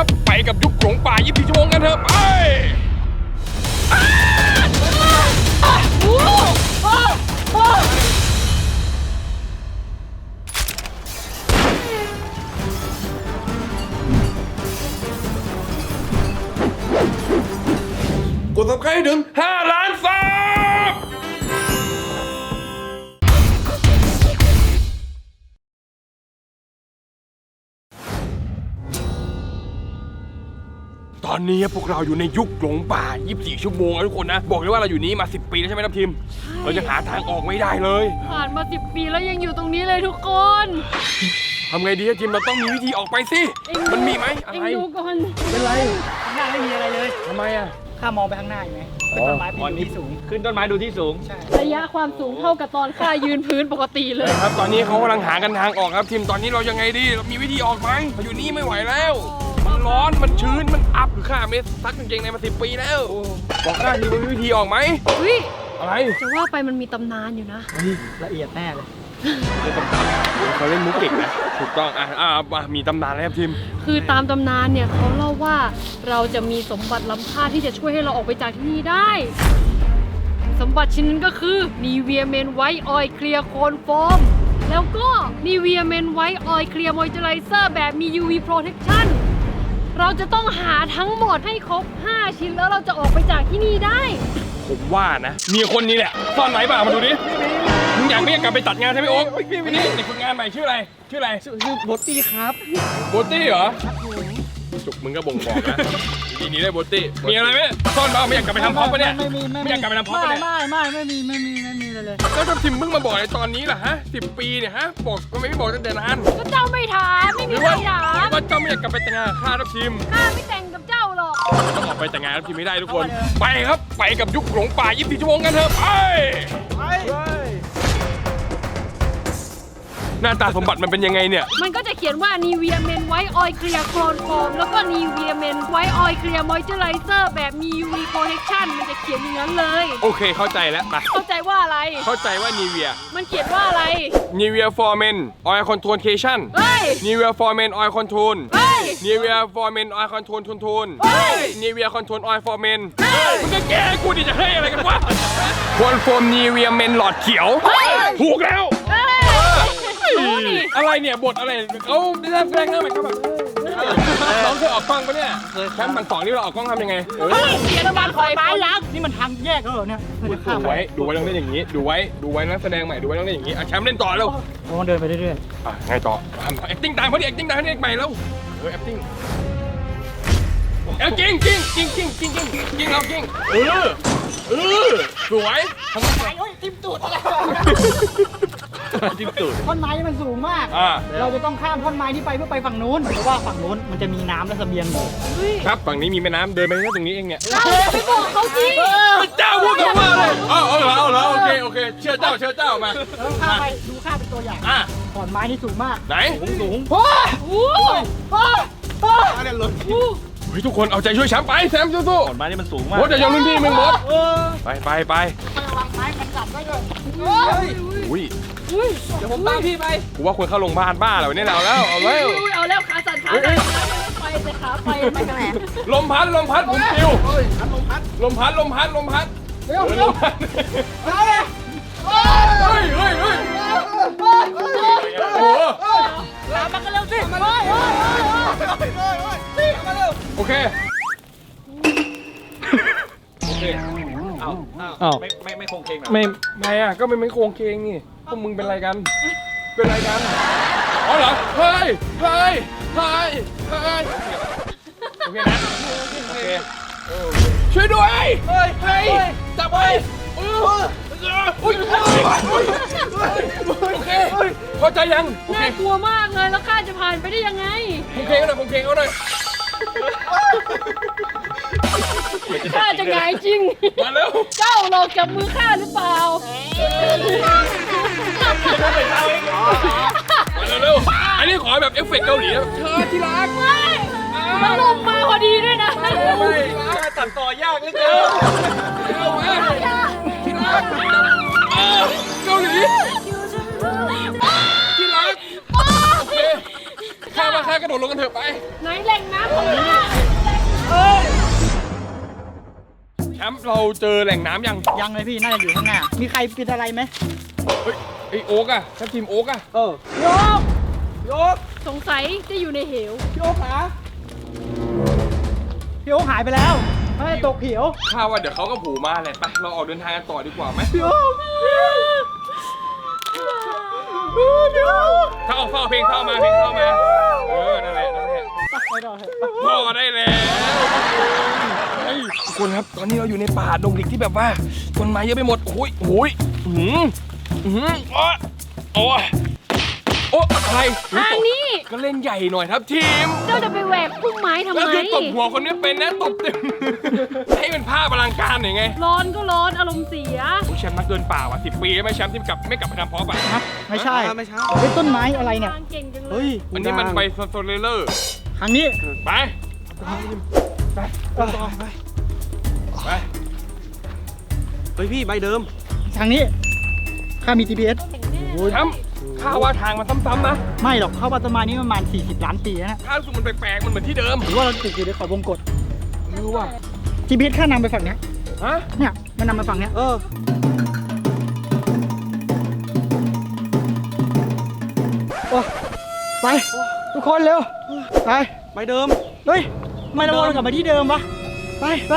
ครับ ไปกับยุคหลงป่า24ชั่วโมงกันเถอะไปกดซับสไครให้ถึง 5 ล้านซับ อนนี้พวกเราอยู่ในยุคหลงป่า 24 ชั่วโมงนะทุกคนนะ บอกเลยว่าเราอยู่นี้มา 10 ปีแล้วใช่ไหมครับทีมเราจะหาทางออกไม่ได้เลยผ่านมาสิบปีแล้วยังอยู่ตรงนี้เลยทุกคนทำไงดีอะทีมเราต้องมีวิธีออกไปสิมันมีไหมอะเอ็งไรดูก่อนเป็นไรข้างหน้าไม่มีอะไรเลย ทำไมอะข้ามองไปข้างหน้าอยู่ไหมเป็นต้นไม้ปีนที่สูง ขึ้นต้นไม้ดูที่สูง ใช่ ระยะความสูงเท่ากับตอนข้ายืนพื้นปกติเลย ครับตอนนี้เขากำลังหากันทางออกครับทีมตอนนี้เรายังไงดีเรามีวิธีออกไหมเราอยู่นี่ไม่ไหวแล้วมัน ร้อนมันชื้นมันอับคือข้าเมสซักกางเกงในมาสิปีแล้วบอกข้าทีว่ามีวิธีออกไหมอุ้ยอะไรจะว่าไปมันมีตำนานอยู่นะละเอียดแน่เลยเขาเล่นมุกเก่งนะถูกต้องอะอะอะมีตำนานแล้วครับทีมคือตามตำนานเนี่ยเขาเล่าว่าเราจะมีสมบัติล้ำค่าที่จะช่วยให้เราออกไปจากที่นี่ได้ สมบัติชิ้นนั้นก็คือนีเวียเมนไวท์ออยเคลียร์โคนโฟมแล้วก็นีเวียเมนไวท์ออยเคลียร์มอยเจอไรเซอร์แบบมี UV protection เราจะต้องหาทั้งหมดให้ครบ 5 ชิ้นแล้วเราจะออกไปจากที่นี่ได้ ผมว่านะเมียคนนี้แหละซ่อนไหนเปล่ามาดูดิมึงอยากไม่อยากกลับไปตัดงานใช่ไหมโอ๊คนี่เด็กฝึกงานใหม่ชื่ออะไร ชื่ออะไรชื่อโบตตี้ครับโบตี้เหรอจุกมึงก็บ่งบอกนะทีนี้ได้โบตี้มีอะไรไหมซ่อนเปล่าไม่อยากกลับไปทำพ็อปปะเนี่ยไม่มีไม่ไม่อยากกลับไปทำพ็อปปะเนี่ยไม่ไม่ไม่มีไม่มีไม่มี เลยเลยแล้วทำทิมเพิ่งมาบอกในตอนนี้ล่ะฮะสิบปีเนี่ยฮะบอกก็ไมไม่บอกตั้งแต่นานก็เจ้าไม่ถามไม่หมีรือใครว่าถาหรืมอว่าเจ้าไม่อยากกลับไปแต่งงานกับข้าทับทิมข้าไม่แต่งกับเจ้าหรอก ต้องออกไปแต่งงานทับทิมไม่ได้ทุกคน ไปครับไปกับยุคหลงป่า24ชั่วโมงกันเถอะไป หน้าตาสมบัติมันเป็นยังไงเนี่ย มันก็จะเขียนว่า Nivea Men White Oil Clear Clone Foam แล้วก็ Nivea Men White Oil Clear Moisturizer แบบ มี UV Protection มันจะเขียนอย่างนั้นเลย โอเคเข้าใจแล้วไปเข้าใจว่าอะไร เข้าใจว่านีเวียมันเขียนว่าอะไร นีเวียฟอร์เมนออยคอนโทรลเคชั่นเฮ้ย นีเวียฟอร์เมนออยคอนโทรลเฮ้ย นีเวียฟอร์เมนออยคอนโทรลทุนทุนเฮ้ย นีเวียคอนโทรลออยฟอร์เมนมึงจะแก้กูดิจะให้อะไรกันวะคอนโฟมนีเวียเมนหลอดเขียวถูกแล้ว เฮ้ย รู้นี่อะไรเนี่ยบทอะไรเขาได้แสดงหน้าใหม่เขาแบบน้องเคยออกกล้องปะเนี่ยแชมป์พันสองนี่เราออกกล้องทำยังไงเออเฮ้ยเขียนมาคอยไปยักนี่มันทางแยกแล้วเหรอเนี่ยไม่ได้ดูข้ามไปไว้ดูไว้ต้องเล่นอย่างนี้ ดูไว้ดูไว้นักแสดงใหม่ดูไว้ต้องเล่นอย่างนี้อะแชมป์เล่นต่อเร็วเราต้องเดินไปเรื่อยอะไงต่อทำ acting ตามเขาดิ acting ตามเขาดิใหม่แล้วเออ acting เออจริงจริงจริงจริงจริงจริงจริงเราจริงเออเออสวยทำไมๆโอ้ยทิมตูดอะไร จิ้มตูด ท่อนไม้มันสูงมาก อ่า เราจะต้องข้ามท่อนไม้นี้ไปเพื่อไปฝั่งนู้น เพราะว่าฝั่งนู้นมันจะมีน้ำและเสบียงอยู่เฮ้ยครับฝั่งนี้มีแม่น้ำเดินไปแค่ตรงนี้เองเนี่ยเราไปบอกเขาสิเจ้าพูดกับว่าเลยอ๋อเอาเหรอเอาเหรอโอเคโอเคเชื่อเจ้าเชื่อเจ้ามาแล้วข้ามไปดูข้ามเป็นตัวอย่างอะขอนไม้นี่สูงมากไหนสูงโอ้ยโอ้โอ้ยโอ้ยเฮ้ยทุกคนเอาใจช่วยแชมป์ไปแชมป์สู้ขอนไม้นี่มันสูงๆมากมดอย่ายอมรุ่นพี่มึงมดเออไปไปไประวังไม้กันกัดไว้ด้วย อุ้ย อุ้ยเดี๋ยวผมตามพี่ไปกูว่าควรเข้าโรงพยาบาลบ้าแล้วเนี่ยเราแล้วเอาแล้ว อุ้ยเอาแล้วขาสั่นขาสั่นไปเลยขาไปไปทางไหนลมพัดลมพัดผมปิวลมพัดลมพัดลมพัดเร็วเออเร็ลวมพัดเอาเลยเฮ้ยเฮ้ยเฮ้ยโอ้โหตามมากันเร็วสิโอเคโอเคเอ้าอ้าวไม่ไม่ไม่คงเคงเหรอไม่ไม่อะก็ไม่ไม่โครงเคงนี่ พวกมึงเป็นไรกัน เป็นไรกัน อ๋อเหรอ เฮ้ย เฮ้ย เฮ้ย เฮ้ย โอเคนะ โอเคเออช่วยด้วย เฮ้ย เฮ้ย จับไว้เอออุ้ยโอเคเข้าใจยัง โอเคน่ากลัวมากเลยแล้วข้าจะผ่านไปได้ยังไงโอเคเอาหน่อยโอเคเอาหน่อย ข้าจะหงายจริง มาเร็ว เจ้าหลอกจับมือข้าหรือเปล่ามา เร็วอันนี้ขอแบบเอฟเฟกต์เกาหลีนะเธอที่รักม่นลงมาพอดีด้วยนะไม่ตัดต่อยากเลยเกินเอาไว้ที่รักเกาหลีที่รักโอเคข้ามาข้ากระโดดลงกันเถอะไป ไหนแหล่งน้ำของข้าแชมป์เราเจอแหล่งน้ำยัง ยังเลยพี่ น่าจะอยู่ข้างหน้า มีใครปิดอะไรไหม เฮ้ยไอโอ๊กอะทัพทีมโอ๊กอะเออโยกโยกสงสัยจะอยู่ในเหวพี่โอ๊คขาพี่โอ๊คหายไปแล้วไม่ได้ตกเขียวข้าว่าเดี๋ยวเขาก็ผูมาแหละไปเราออกเดินทางกันต่อดีกว่าไหมพี่โอ๊คพี่โอ๊คถ้าเอาเฝ้าเพลงเข้ามาเพลงเข้ามาเออนั่นแหละนั่นแหละไปต่อเถอะพ่อได้แล้วเฮ้ยทุกคนครับตอนนี้เราอยู่ในป่าดงดิกที่แบบว่าต้นไม้เยอะไปหมดโอ้ยโอ้ยอื้อหือ อื้อหือโอ้ยโอ้ยโอ้อะไรทางนี้ก็เล่นใหญ่หน่อยครับทีม เจ้าจะไปแหวกพุ่มไม้ทำไม แล้วคือตบหัวคนนี้เป็นนะตบเต็ม ให้เป็นภาพอลังการหน่อยไงร้อนก็ร้อนอารมณ์เสียโอ้ยแชมป์นักเดินป่าว่ะสิบปีแล้วไหม่แชมป์ที่กลับไม่กลับไปทำเพาะป่ะฮะไม่ใช่ไม่ใช่เป็นต้นไม้อะไรเนี่ยทางเก่งจังเลเฮ้ยยอันนี้มันไปโซเลอร์ ทางนี้ไปไปไป ไป ไป เฮ้ยพี่ใบเดิม ทางนี้ ข้ามี GPS แชมป์ข้าว่าทางมันซ้ำๆนะไม่หรอกเข้ามาต้นไม้นี้ประมาณ 40 ล้านปีแล้วนะข้ารู้สึกมันแปลกๆ มันเหมือนที่เดิม หรือว่าเราติดอยู่ในเขาวงกตรู้ว่า GPS ข้านำไปฝั่งเนี้ยฮะ เนี่ยมันนำไปฝั่งเนี้ยเออโอ้ไป ทุกคนเร็ว ไปใบเดิม เฮ้ยทำไม่เราวนกลับมาที่เดิมวะ ไปไป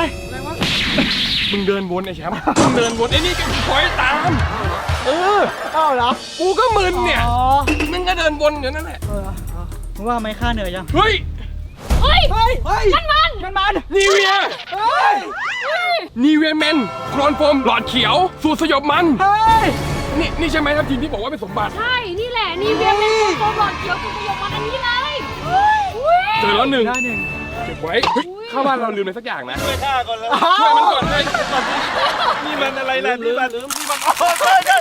มึงเดินวนไอ้แชมป์ มึงเดินวนไอ้นี่ก็คอยตาม เอออ้าวเหรอกูก็มึนเนี่ยอ๋อมึงก็เดินวนอยู่นั่นแหละเออมึงว่าไม่ค่าเหนื่อยยังเฮ้ยเฮ้ย เฮ้ยเฮ้ยมันมันมันมันนีเวียเฮ้ยนีเวียแมนโครนโฟมหลอดเขียว สูตรสยบมัน เฮ้ยนี่นี่ใช่ไหมครับทีมที่บอกว่าเป็นสมบัติ ใช่ นี่แหละ นี่เวียนเป็นโฟมหลอดเขียวตัวประโยคมาอันนี้เลยเจอแล้วหนึ่งได้หนึ่งเก็บไว้เฮ้ย ข้าว่าเราลืมอะไรสักอย่างนะช่วยข้าก่อนเลยช่วยมันก่อนเลยนี่มันอะไรล่ะนี่มันนี่มันโอ้ยเจ้า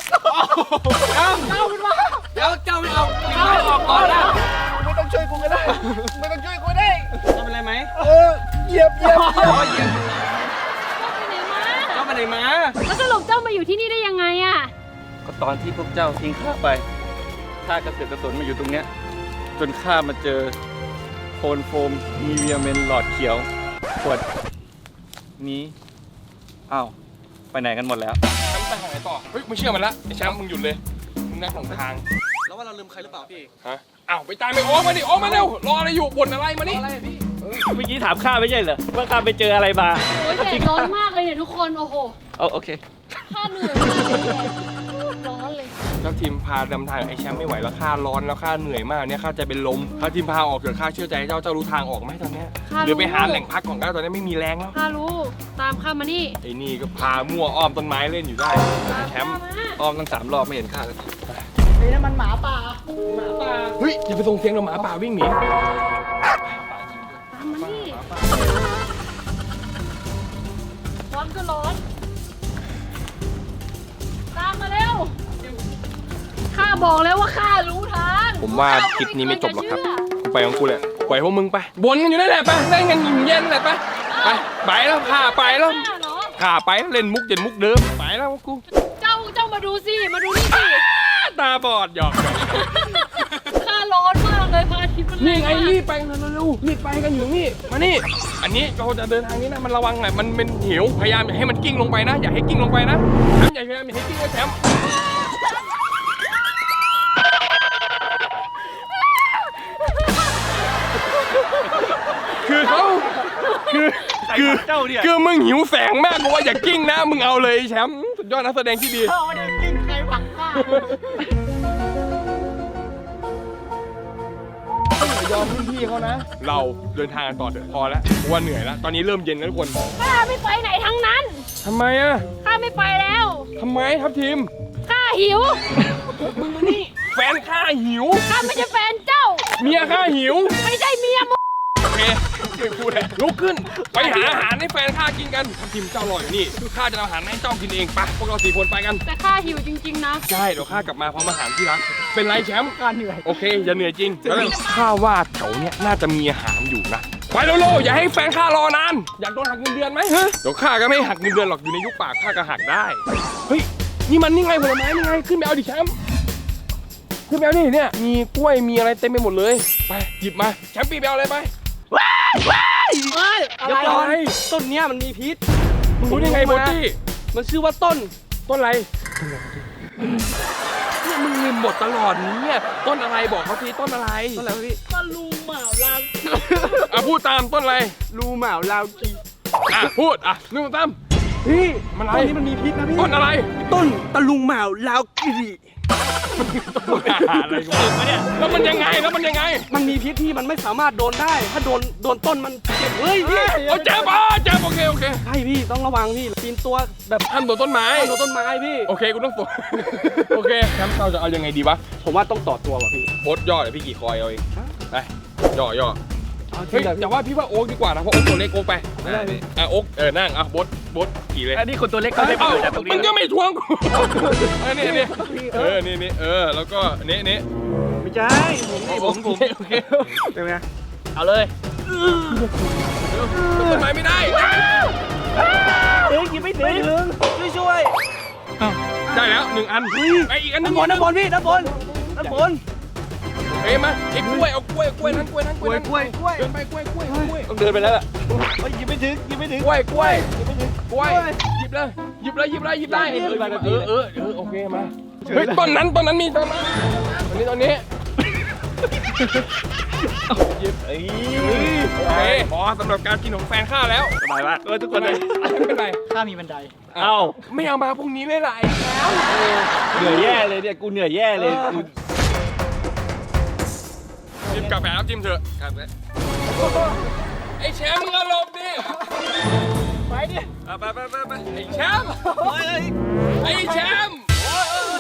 เดี๋ยวเจ้าไม่เอาไม่ออกก่อนนะไม่ต้องช่วยกูก็ได้ ไม่ต้องช่วยกูได้ทำอะไรไหมเออเหยียบเหยียบเหยียบอ๋อเหยียบเจ้าไปไหนมาเจ้าไปไหนมาแล้วสรุปเจ้ามาอยู่ที่นี่ได้ยังไงอะก็ตอนที่พวกเจ้าทิ้งข้าไปข้ากระเสือกกระสนมาอยู่ตรงเนี้ยจนข้ามาเจอโคนโฟมมีเวียเมนหลอดเขียว ขวดนี้อ้าวไปไหนกันหมดแล้ว แชมป์ไปหาไหนต่อ เฮ้ยมึงเชื่อมันละไอ้แชมป์มึงหยุดเลย มึงนั่งของทาง แล้วว่าเราลืมใครหรือเปล่าพี่ฮะ อ้าวไปตามไปโอ๊คมาดิโอ๊คมาเร็ว รออะไรอยู่บ่นอะไรมานี่อะไรพี่เมื่อกี้ถามข้าไม่ใช่เหรอว่าข้าไปเจออะไรมาโอ้ยแดดร้อนมากเลยเนี่ยทุกคน โอ้โห เอาโอเค ข้าเหนื่อยมากเลยแดด ร้อนเลยเจ้าทีมพาดำทางไอ้แชมป์ไม่ไหวแล้วข้าร้อนแล้วข้าเหนื่อยมากเนี่ยข้าจะเป็นลมถ้าทีมพาออกเถอะข้าเชื่อใจเจ้าเจ้ารู้ทางออกไหมตอนเนี้ยข้ารู้หรือไปหาแหล่งพักของข้าตอนนี้ไม่มีแรงแล้วข้ารู้ตามข้ามานี่ ไอ้นี่ก็พามั่วอ้อมต้นไม้เล่นอยู่ได้ตามแชข้ามป์มาอ้อมตั้งสามรอบไม่เห็นข้าเลยเฮ้ยนั่นมันหมาป่า หมาป่า เฮ้ยอย่าไปส่งเสียงเราหมาป่าวิ่งหนีตามมานี่ร้อนก็ร้อน บอกแล้วว่าข้ารู้ทางผมว่าคลิปนี้ไม่จบหรอกครับกูไปของกูแหละปล่อยพวกมึงไปบนกันอยู่นั่นแหละไปเล่นกันอยู่เย็นแหละไปไปไปแล้วข้าไปแล้วข้าเหรอข้าไปแล้วเล่นมุกเด่นมุกเดิมไปแล้วกูเจ้าเจ้ามาดูสิมาดูนี่สิตาบอดหยอกหยอกข้าร้อนมากเลยพระอาทิตย์มันนี่ไงแรงมากรีบไปกันเร็วๆรีบไปกันอยู่นี่มานี่ อันนี้เราจะเดินทางนี้นะมันระวังหน่อยมันเป็นเหวพยายามอย่าให้มันกิ้งลงไปนะ อย่าให้กิ้งลงไปนะแชมป์อย่าพยายามอย่าให้กิ้งนะแชมป์ คือคือ เจ้าเนี่ยคือมึงหิวแสงมากกูว่าอย่ากิ้งนะ มึงเอาเลยแชมป์สุดยอดนักแสดงที่ดีเข้ามาเดินกินใครผักข้ายอมรุ่นพี่เขานะ เราเดินทางกันต่อเถอะพอแล้วเพราะว่าเหนื่อยแล้ว ตอนนี้เริ่มเย็นแล้วทุกคนข้าไม่ไปไหนทั้งนั้นทำไมอะข้าไม่ไปแล้วทำไมครับทีม ข้าหิวมึงมานี่แฟนข้าหิว ข้าไม่ใช่แฟนเจ้า เมียข้าหิว ไม่ใช่เมียมึงโอเค ไม่พูดเลยลุกขึ้น ไปหาอาหารให้แฟนข้ากินกันทีมเจ้ารออยู่นี่ข้าจะเอาอาหารให้เจ้ากินเองไปะพวกเราสี่คนไปกัน แต่ข้าหิวจริงๆนะ ใช่เดี๋ยวข้ากลับมาพร้อมอาหารที่รัก เป็นไรแชมป์การเหนื่อย โอเคอย่าเหนื่อยจริงแล้วข้าว่าแถวเนี้ยน่าจะมีอาหารอยู่นะ ไปเร็วๆอย่าให้แฟนข้ารอนาน อยากโดนหักเงินเดือนไหมฮะเดี๋ยวข้าก็ไม่หักเงินเดือนหรอกอยู่ในยุคปากข้าก็หักได้ เฮ้ยนี่มันนี่ไงผลไม้นี่ไงขึ้นไปเอาดิแชมป์ ขึ้นไปเอานี่เนี่ยมีกล้วยมีอะไรเต็มไปหมดเลย ไปหยิบมาแชมป์ปีไปเอาอะไรไป เฮ้ยอะไรอะไร ต้นเนี้ยมันมีพิษมึงรู้ได้ไงบอดี้มันชื่อว่าต้นต้นอะไรเนี่ยมึงลืมหมดตลอดเนี่ยต้นอะไรบอกเขาทีต้นอะไรต้นอะไรวะพี่ตะลุงหมาลางอะพูดตามต้นอะไร รูเหมาลาวกีอะพูดอะหนึ่งสองสาม พี่มันอะไร ต้นนี้มันมีพิษนะพี่ ต้นอะไรต้นตะลุงเหมาลาวกีอะไรกูแล้วมันยังไงแล้วมันยังไงมันมีพิษที่มันไม่สามารถโดนได้ ถ้าโดนโดนต้นมันเจ็บเฮ้ยพี่เอาเจ็บอะเจ็บโอเคโอเคใช่พี่ต้องระวังพี่ปีนตัวแบบห้ามโดนต้นไม้โดนต้นไม้พี่ โอเคกูต้องตัวโอเคแคมป์เราจะเอายังไงดีวะผมว่าต้องต่อตัวว่ะพี่บดย่อเดี๋ยวพี่กี่คอยเอาเองไปย่อย่อเอาเฮ้ยที่แบบแต่ว่าพี่ว่าโอ๊กดีกว่านะเพราะโอ๊กตัวเล็กโอ๊กไปไม่ได้พี่อะโอ๊กเออนั่งอะบด บดขี่เลยอันนี้คนตัวเล็กเขาได้เอ้าประโยชน์จากตรงมึนี้งก็ไม่ทวงกูเออนี่นี่เออนี่นี่เออ แล้วก็นี่นี่ไม่ใช่ผมนี่ผมผมโอเคเป็นไงเอาเลยต้นไม้ไม่ได้เฮ้ยยังไม่ถึงช่วยช่วยได้แล้วหนึ่งอันไออีกอันหนึด้างนบนด้านบนพี่ด้านบนด้านบนเอ้ยมาไอ้กล้วยเอากล้วยกล้วยนั้นกล้วยนั้นกล้วยนั้นกล้วยกล้วยเดินไปกล้วยกล้วยกล้วยต้องเดินไปแล้วล่ะเฮ้ยยังไม่ถึงยังไม่ถึงกล้วยกล้วย กล้วยหยิบเลยหยิบเลยหยิบเลยหยิบได้หยิบเลยเออเออเออโอเคมาเฮ้ยต้นนั้นต้นนั้นมีต้นนั้นต้นนี้ต้นนี้เอ้ยโอเคพอสำหรับการกินของแฟนข้าแล้วสบายมากเออทุกคนเลยไม่เป็นไรข้ามีบันไดเอ้าไม่เอามาพรุ่งนี้เลยล่ะไอ้แล้วเหนื่อยแย่เลยเนี่ยกูเหนื่อยแย่เลยกูจิมกลับไปแล้วจิมเถอะกลับไปไอ้แชมป์มึงอารมณ์ดิ ไปไปไปไปไอ้แชมป์ไอ้แชมป์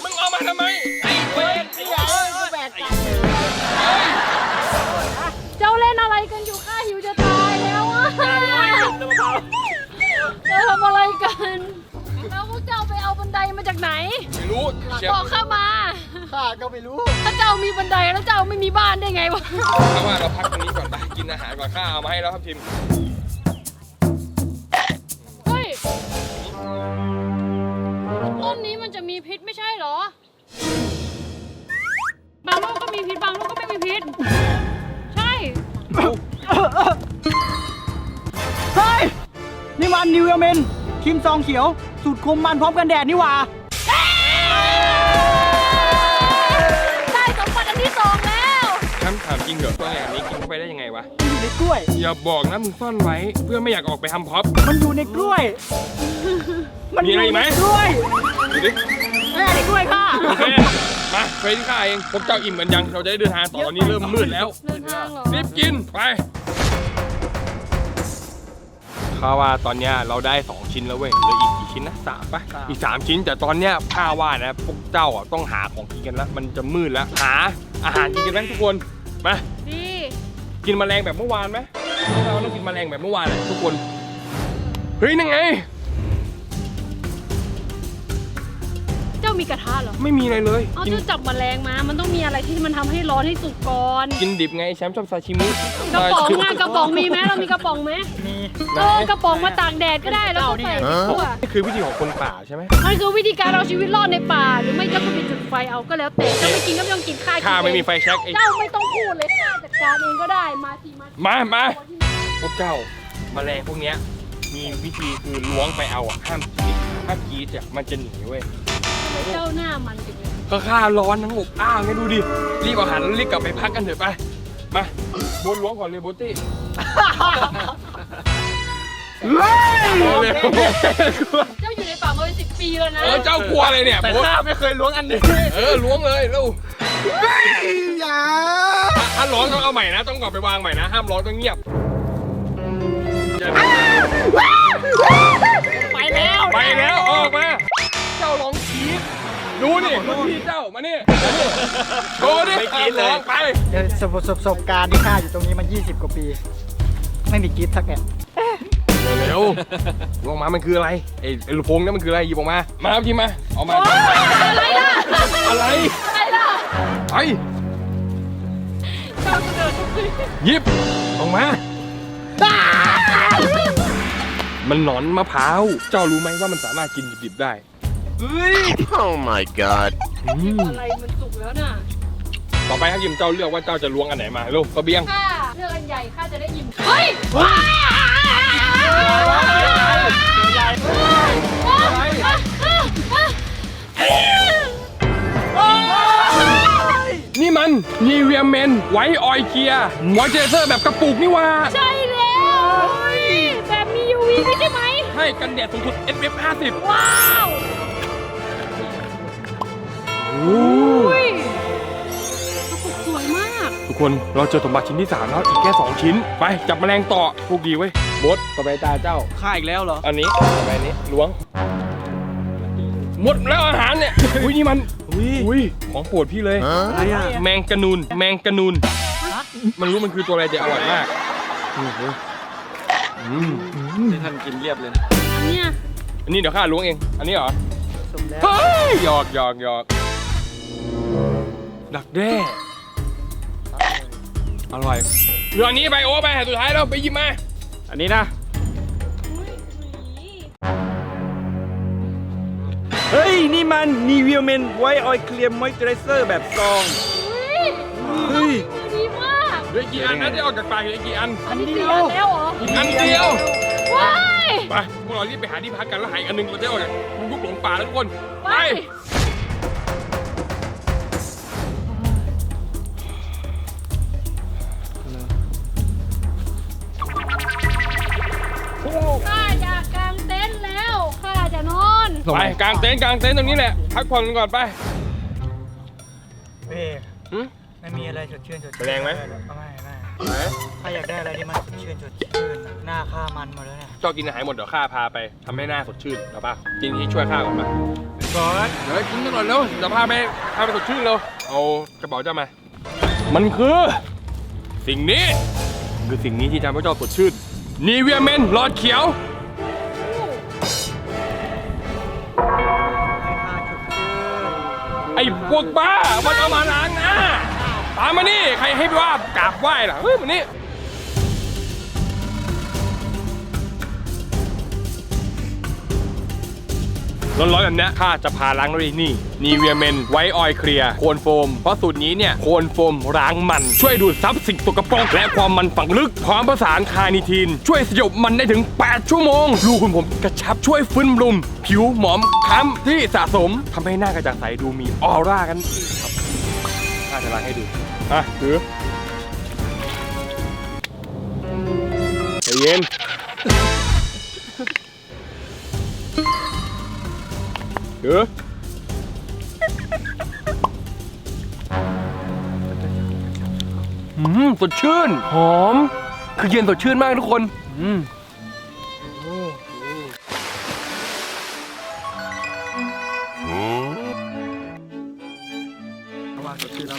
มึงเอามาทำไมไอ้เวรไอ้เอ้ยแบกกันเจ้าเล่นอะไรกันอยู่ข้าหิวจะตายแล้วอะเจ้าทำอะไรกัน แล้วพวกเจ้าไปเอาบันไดมาจากไหน ไม่รู้แชบอกป์ข้ามา ข้าก็ไม่รู้ ถ้าเจ้ามีบันไดแล้วเจ้าไม่มีบ้านได้ไงวะถ้าว่าเราพักตรงนี้ก่อนไปกินอาหารก่อนข้าเอามาให้แล้วครับทีม มันจะมีพิษไม่ใช่เหรอ บางลูกก็มีพิษบางลูกก็ไม่มีพิษ ใช่ เฮ้ย นี่มันนิวเอเมนครีมซองเขียว สูตรคุมมันพร้อมกันแดดนี่หว่า ได้สมบัติอันที่สองแล้วแชมป์ถามจริงเหรอตัวอย่างนี้กินเข้าไปได้ยังไงวะ มันอยู่ในกล้วย อย่าบอกนะมึงซ่อนไว้เพื่อไม่อยากออกไปทำพ็อป มันอยู่ในกล้วย มันมีอะไรอีกไหม ในกล้วย ดูดิ แม่ในกล้วยค่ะโอเคมาไปที่ข้าเองพวกเจ้าอิ่มกันยัง เราจะได้เดินทางต่อตอนนี้เริ่มมืดแล้ว เดินทางเหรอรีบกิน ไปข้าว่าตอนเนี้ยเราได้ 2 ชิ้นแล้วเว้ยเหลืออีกกี่ชิ้นนะสามปะอีก 3 ชิ้นแต่ตอนเนี้ยข้าว่านะพวกเจ้าอะต้องหาของกินกันแล้วมันจะมืดแล้วหาอาหารกินกันไหมทุกคนมาดีกินแมลงแบบเมื่อวานไหมเราต้องกินแมลงแบบเมื่อวานแหละทุกคนเฮ้ยนั่นไง เจ้ามีกระทะเหรอไม่มีอะไรเลยเอากินเจ้าจับแมลงมา มันต้องมีอะไรที่มันทำให้ร้อนให้สุกก่อนกินดิบไงแชมป์ชอบซาชิมิกระป๋องงานกระป๋องมีไหมเรามีกระป๋องไหมมีเออกระป๋องมาตากแดดก็ได้แล้วก็ใส่ในครัวนี่คือวิธีของคนป่าใช่ไหมมันคือวิธีการเอาชีวิตรอดในป่า หรือไม่เจ้าก็ไปจุดไฟเอาก็แล้วแต่เจ้าไม่กินก็ไม่ต้องกินข้ากินข้าไม่มีเองไฟแช็กไอ้เจ้าไม่ต้องพูดเลยข้าจัดการเองก็ได้มาสิมาสิมามา พวกเจ้าแมลงพวกเนี้ยมีวิธีคือล้วงไปเอาอะห้ามกรีดถ้ากรีดอะมันจะหนีเว้ย เจ้าหน้ามันจังเลยก็ข้าร้อนทั้งอบอ้าวไงดูดิ รีบเอาอาหารแล้วรีบกลับไปพักกันเถอะไป มาบนล้วงก่อนเลยโบตี้เฮ้ยเร็วเจ้าอยู่ในป่ามาเป็นสิบปีแล้วนะเออเจ้ากลัวอะไรเนี่ยแต่โบ๊ทข้าไม่เคยล้วงอันนี้เออล้วงเลยเร็วอย่าถ้าร้องต้องเอาใหม่นะ ต้องกลับไปวางใหม่นะ ห้ามร้องต้องเงียบ ไปแล้ว ไปแล้วออกมา เจ้าร้อง กรีดดูนี่ดูพี่เจ้า มานี่มานี่โชว์ดิไม่กรี๊ดเลยร้องไป เดี๋ยวประสบการณ์ที่ข้าอยู่ตรงนี้มา 20 กว่าปี ไม่มีกรีดสักแอะเร็วลงมา มันคืออะไร ไอ้ไอ้ลูกโป่งนั่นมันคืออะไรหยิบออกมา มาครับทีมา เอามา อะไรล่ะ อะไร อะไรล่ะไปเจ้าจะเดินทุกทีหยิบออกมา มันหนอนมะพร้าว เจ้ารู้ไหมว่ามันสามารถกินดิบๆได้ เฮ้ my god อะไรมันสุกแล้วน่ะต่อไปให้ยิมเจ้าเลือกว่าเจ้าจะล้วงอันไหนมาลูกกระเบียงข้าเลือกอันใหญ่ข้าจะได้ยิมเฮ้ยนี่มันนีเวียเมนไวออยเคียมอยเจเซอร์แบบกระปุกนี่ว่าใช่แล้วแบบมียูวีใช่ไหมให้กันแดดสูงสุด SPF 50 ว้าว อ้อุ้ยกระปุกสวยมาก ทุกคนเราเจอสมบัติชิ้นที่3แล้วอีกแค่2ชิ้น ไปจับแมลงต่อโชคดีเว้ยบดต่อไปตาเจ้า ฆ่าอีกแล้วเหรอ อันนี้ต่อไปอันนี้ล้วง หมดแล้วอาหารเนี่ย อุ้ยนี่มันอุ้ยของโปรดพี่เลย อะไรอะแมงกะนูนแมงกะนูนมันรู้มันคือตัวอะไรแต่อร่อยมากอืมอืมที่ท่านกินเรียบเลยนะ อันเนี้ยอันนี้เดี๋ยวข้าล้วงเอง อันนี้เหรอ สมแล้ว เฮ้ยหยอกหยอกหยอก ดักแด้อร่อยเรืออันนี้ไปโอ้ไปสุดท้ายแล้วไปหยิบมา อันนี้นะ เฮ้ย นี่มันนีเวียเมนไวออยเคลียร์มอยเจอร์เซอร์แบบซองอุ้ยเฮ้ยดีมากเหลือกี่อันนะที่ออกจากปากเหลือกี่อันอันนี้สี่อันแล้วเหรออีกอันเดียวว้ายไปพวกเรารีบไปหาที่พักกันแล้วหาอีกอันหนึงเราจะออกจากลุกหลงป่าแล้วทุกคนไป ไปกางเต็นท์กางเต็นท์ตรงนี้แหละพักผ่อนกันก่อนไปเอ๊ะหึไม่มีอะไรสดชื่นสดชื่นแรงไหมไม่ไม่ไหนถ้าอยากได้อะไรที่มันสดชื่นสดชื่นหน้าข้ามันหมดแล้วเนี่ยเจ้ากินอาหารหมดเดี๋ยวข้าพาไปทำให้หน้าสดชื่นเอาป่ะกินที่ช่วยข้าก่อนมาก่อนเดี๋ยวกินกันก่อนเร็วเดี๋ยวพาไปพาไปสดชื่นเร็วเอากระเป๋าเจ้ามา มันคือ สิ่งนี้คือสิ่งนี้ที่ทำให้เจ้าสดชื่นนีเวียเมนหลอดเขียว อ้พวกบ้า มันเอามาล้างหน้า ตามมานี่ ใครให้ว่ากราบไหว้ล่ะเฮ้ยมันนี่ ร้อนๆแบบนี้ข้าจะพาล้างด้วยนี่นีเวียเมนไวออยเคลียร์โคนโฟม เพราะสูตรนี้เนี่ยโคนโฟมล้างมัน ช่วยดูดซับสิ่งสกปรกและความมันฝังลึกพร้อมประสานคาร์นิทีน ช่วยสยบมันได้ถึง 8 ชั่วโมงลูกคุณผมกระชับช่วยฟื้นบำรุงผิวหมองคล้ำที่สะสมทำให้หน้ากระจ่างใสดูมีออร่ากันอีกครับข้าจะล้างให้ดูอะถือใจเย็น ถืออืมสดชื่น หอม คือเย็นสดชื่นมากทุกคน อืม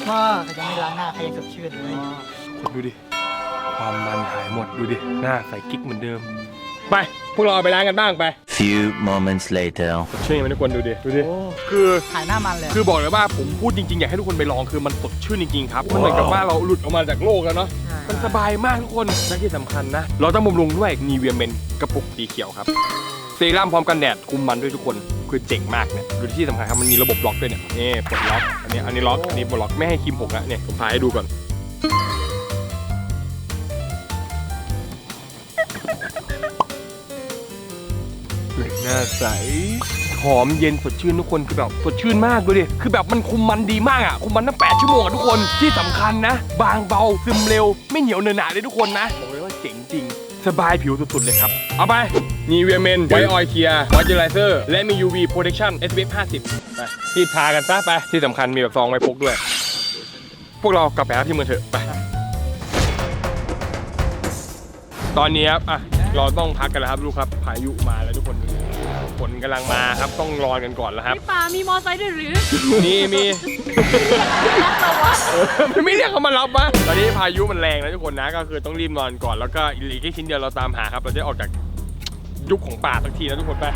พ่อเขาจะไม่ล้างหน้าเขายังสดชื่นเลยคนดูดิ ความมันหายหมดดูดิ หน้าใสกิ๊กเหมือนเดิม ไป พวกเราเอาไปล้างกันบ้างไป Few moments later. สดชื่นไหมทุกคนดูดิ ดูดิ คือถ่ายหน้ามันเลย คือบอกเลยว่าผมพูดจริงๆ อยากให้ทุกคนไปลองคือมันสดชื่นจริงๆ ครับ มันเหมือนกับว่าเราหลุดออกมาจากโลกแล้วเนาะใช่มันสบายมากทุกคน และที่สำคัญนะ เราต้องบำรุงด้วยนีเวียเมนกระปุกสีเขียวครับ เซรั่มพร้อมกันแดดคุมมันด้วยทุกคน คือเจ๋งมากเนี่ยดูที่สำคัญครับ มันมีระบบล็อกด้วยเนี่ยนี่ปลดล็อก อันนี้ อันนี้ล็อก อันนี้ปลดล็อก ไม่ให้ครีมหกแล้วเนี่ย ผมพาให้ดูก่อน น้าใส หอมเย็นสดชื่นทุกคนคือแบบสดชื่นมากดูดิ คือแบบมันคุมมันดีมากอะ คุมมันตั้ง8ชั่วโมงอะทุกคน ที่สำคัญนะ บางเบาซึมเร็ว ไม่เหนียวเนอะหนาเลยทุกคนนะบอกเลยว่าเจ๋งจริง สบายผิวสุดๆเลยครับ เอาไป นีเวียเมนไวออยเคียร์มอยเจอไรเซอร์ และมี UV protection SPF 50 ไปที่ทากันซะไป ที่สำคัญมีแบบซองไว้พกด้วย พวกเรากลับไปหาที่เมืองเถอะไป ตอนนี้ครับอะ เราต้องพักกันแล้วครับลูกครับ พายุมาแล้วทุกคน ฝนกำลังมาครับต้องรอกันก่อนแล้วครับ พี่ป่ามีมอไซค์ด้วยหรือมีมีเออไม่เรียกเขามารับวะตอนนี้พายุมันแรงนะทุกคนนะ ก็คือต้องรีบนอนก่อนแล้วก็อีกแค่ชิ้นเดียวเราตามหาครับเราจะได้ออกจากยุคของป่าสักทีนะทุกคนไป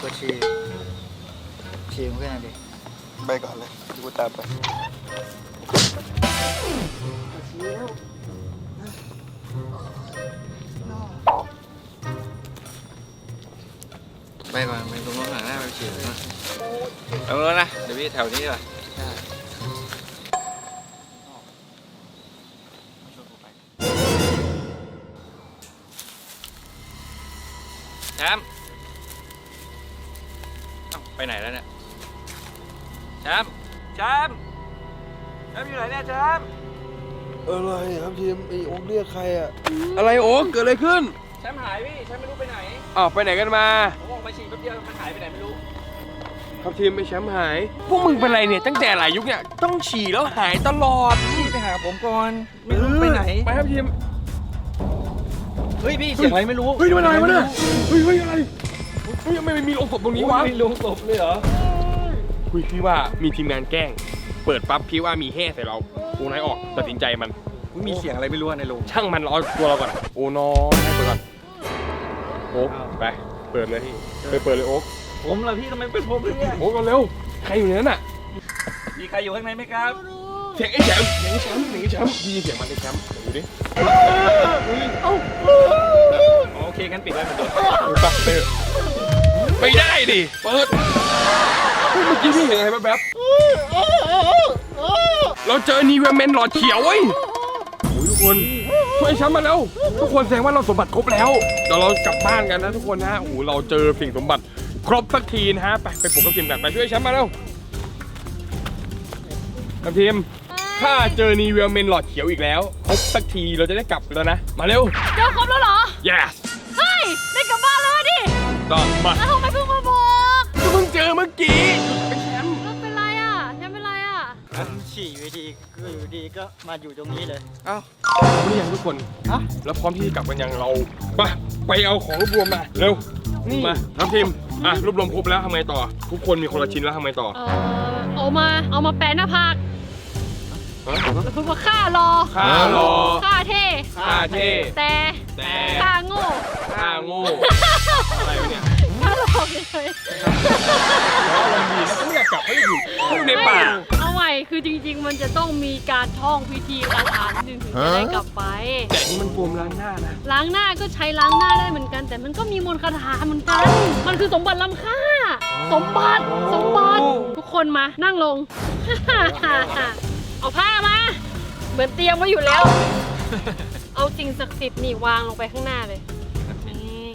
ตัวชีชีมขึ้นหน่อยดิไปก่อนเลยกูตามไปไปก่อนไปตรงนู้นหลังหน้าไปฉีดเลยนะเอาแล้วนะเดี๋ยวพี่แถวนี้ดีกว่า อ๊กเกิดอะไรขึ้นแชมป์หายพี่แชมป์ไม่รู้ไปไหนอ้าวไปไหนกันมาผมออกมาฉี่แป๊บเดียวมันหายไปไหนไม่รู้ครับทีมไอ้แชมป์หาย พวกมึงเป็นไรเนี่ยตั้งแต่หลายยุคเนี่ยต้องฉี่แล้วหายตลอดพี่ไปหาผมก่อนไม่รู้ไปไหนไปครับทีมเฮ้ยพี่เสียงอะไรไม่รู้เฮ้ยนี่มันอะไรวะเนี่ยเฮ้ยเฮ้ยอะไรเฮ้ยทำไมมันมีโลงศพตรงนี้วะมีลงศพเลยเหรอคุยพี่ว่ามีทีมงานแกล้ง เปิดปั๊บพี่ว่ามีแห่ใส่เราโอ้นายออกตัดสินใจมัน มีเสียงอะไรไม่รู้อะในโรงช่างมันเราเอาตัวเราก่อนโอ้น้องให้เปิดก่อนโอ๊กไปเปิดเลยพี่ไปเปิดเลยโอ๊กผมเหรอพี่ทำไมเป็นผมเนี่ยโอ๊กเอาเร็วใครอยู่ในนั้นน่ะมีใครอยู่ข้างในไหมครับเสียงไอ้แชมป์เสียงไอ้แชมป์เสียงไอ้แชมป์ดีเสียงมันไอ้แชมป์ดูดิโอเคงั้นปิดไว้เหมือนเดิมเออไปเปิดไม่ได้ดิเปิดเฮ้ยเมื่อกี้พี่เห็นอะไรแป๊บๆเราเจอนีเวอร์แมนหลอดเขียวเว้ยโอ้ยทุก คนช่วยไอ้แชมป์มาแล้ว ทุกคนแสดงว่าเราสมบัติครบแล้วเดี๋ยวเรากลับบ้านกันนะทุกคนนะโอ้โหเราเจอสิ่งสมบัติครบสักทีนะฮะไปไปปลุกกับทีมกันไปช่วยไอ้แชมป์มาเร็วกับทีมถ้าเจอนีเวอร์แมนหลอดเขียวอีกแล้วครบสักทีเราจะได้กลับแล้วนะ มาเร็ว เจอครบแล้วเหรอ yes เฮ้ยได้กลับบ้านแล้วดิต้องมาแล้วทำไมเพิ่งมาบอกก็เพิ่งเจอเมื่อกี้ ผมฉี่อยู่ดีก็อยู่ดีก็มาอยู่ตรงนี้เลยพร้อมหรือยังทุกคนฮะ แล้วพร้อมที่จะกลับกันยังเราไปไปเอาของรวบรวมมาเร็วนี่มาทัพทีมอะรวบรวมครบแล้วทำไงต่อ ทุกคนมีคนละชิ้นแล้วทำไงต่อเออเอามาเอามาแปะหน้าผากฮะแล้วพูดว่าข้ารอข้ารอข้าเท่ ข้าเท่แต่แต่ข้าโง่ข้าโง่อะไรวะเนี่ยข้าหลอกเลยน้องลมณ์ดีนะเขาไม่อยากกลับเขาอยู่เขาอยู่ในป่าเอา ใหม่คือจริง ๆ มันจะต้องมีการท่องพิธีคาถาหนึ่งถึงจะได้กลับไป แต่นี่มันโฟมล้างหน้านะ ล้างหน้าก็ใช้ล้างหน้าได้เหมือนกัน แต่มันก็มีมนต์คาถาเหมือนกัน มันคือสมบัติล้ำค่า สมบัติสมบัติทุกคนมานั่งลง เอาผ้ามา เหมือนเตรียมไว้อยู่แล้ว เอาสิ่งศักดิ์สิทธิ์นี่วางลงไปข้างหน้าเลยนี่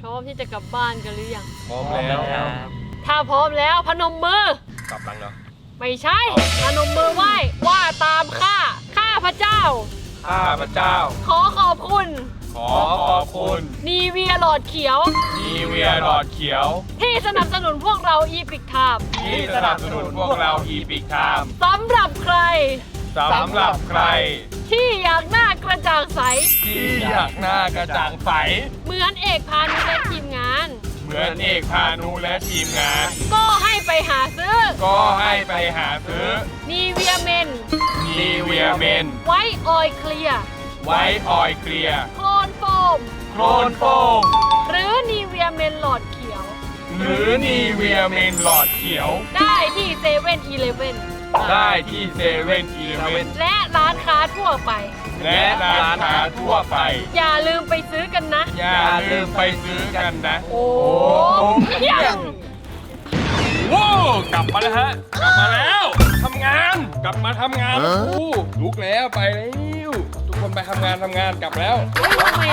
พร้อมที่จะกลับบ้านกันหรือยัง พร้อมแล้ว ถ้าพร้อมแล้วพนมมือ กลับหลังเหรอ ไม่ใช่พนมมือไหว้ว่าตามข้าข้าพระเจ้า ข้าพระเจ้า ขอขอบคุณ ขอขอบคุณนีเวียหลอดเขียว นีเวียหลอดเขียว ที่สนับสนุนพวกเราอีพิกทามที่สนับสนุนพวกเราอีพิกไทม์สำหรับใคร สำหรับใคร ที่อยากหน้ากระจ่างใส ที่อยากหน้ากระจ่างใส เหมือนเอกพานุและทีมงาน เหมือนเอกพานุและทีมงาน ก็ให้ไปหาซื้อ ก็ให้ไปหาซื้อนีเวียเมน นีเวียเมน ไว้ออยเคลียร์ไว้ออยเคลียร์โคลนโฟมโครนโฟมหรือนีเวียเมนหลอดเขียว หรือนีเวียเมนหลอดเขียว ได้ที่เซเว่นอีเลฟเว่นได้ที่เซเว่นอีเลเว่นและร้านค้าทั่วไป และร้านค้าทั่วไป อย่าลืมไปซื้อกันนะ อย่าลืมไปซื้อกันนะ โอ้เพียงว้าวกลับมาแล้วฮะ กลับมาแล้วทำงาน กลับมาทำงานแล้วครูลุกแล้วไปแล้ว ทุกคนไปทำงานทำงานกลับแล้วเฮ้ยทำไม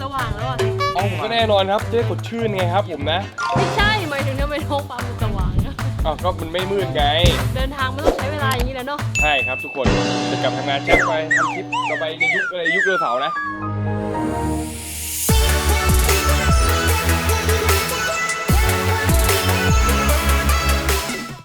สว่างแล้วอะ เอาก็แน่นอนครับจะได้สดชื่นไงครับผมนะไม่ใช่หมายถึงทำไมท้องฟ้ามันสว่างอะอ้าวก็มันไม่มืดไง เดินทางมันต้องใช้เวลาอย่างนี้แหละเนาะใช่ครับทุกคนจะกลับทำงานแช็คไปทำคลิปต่อไปในยุคอะไรยุคเรือเสาร์นะ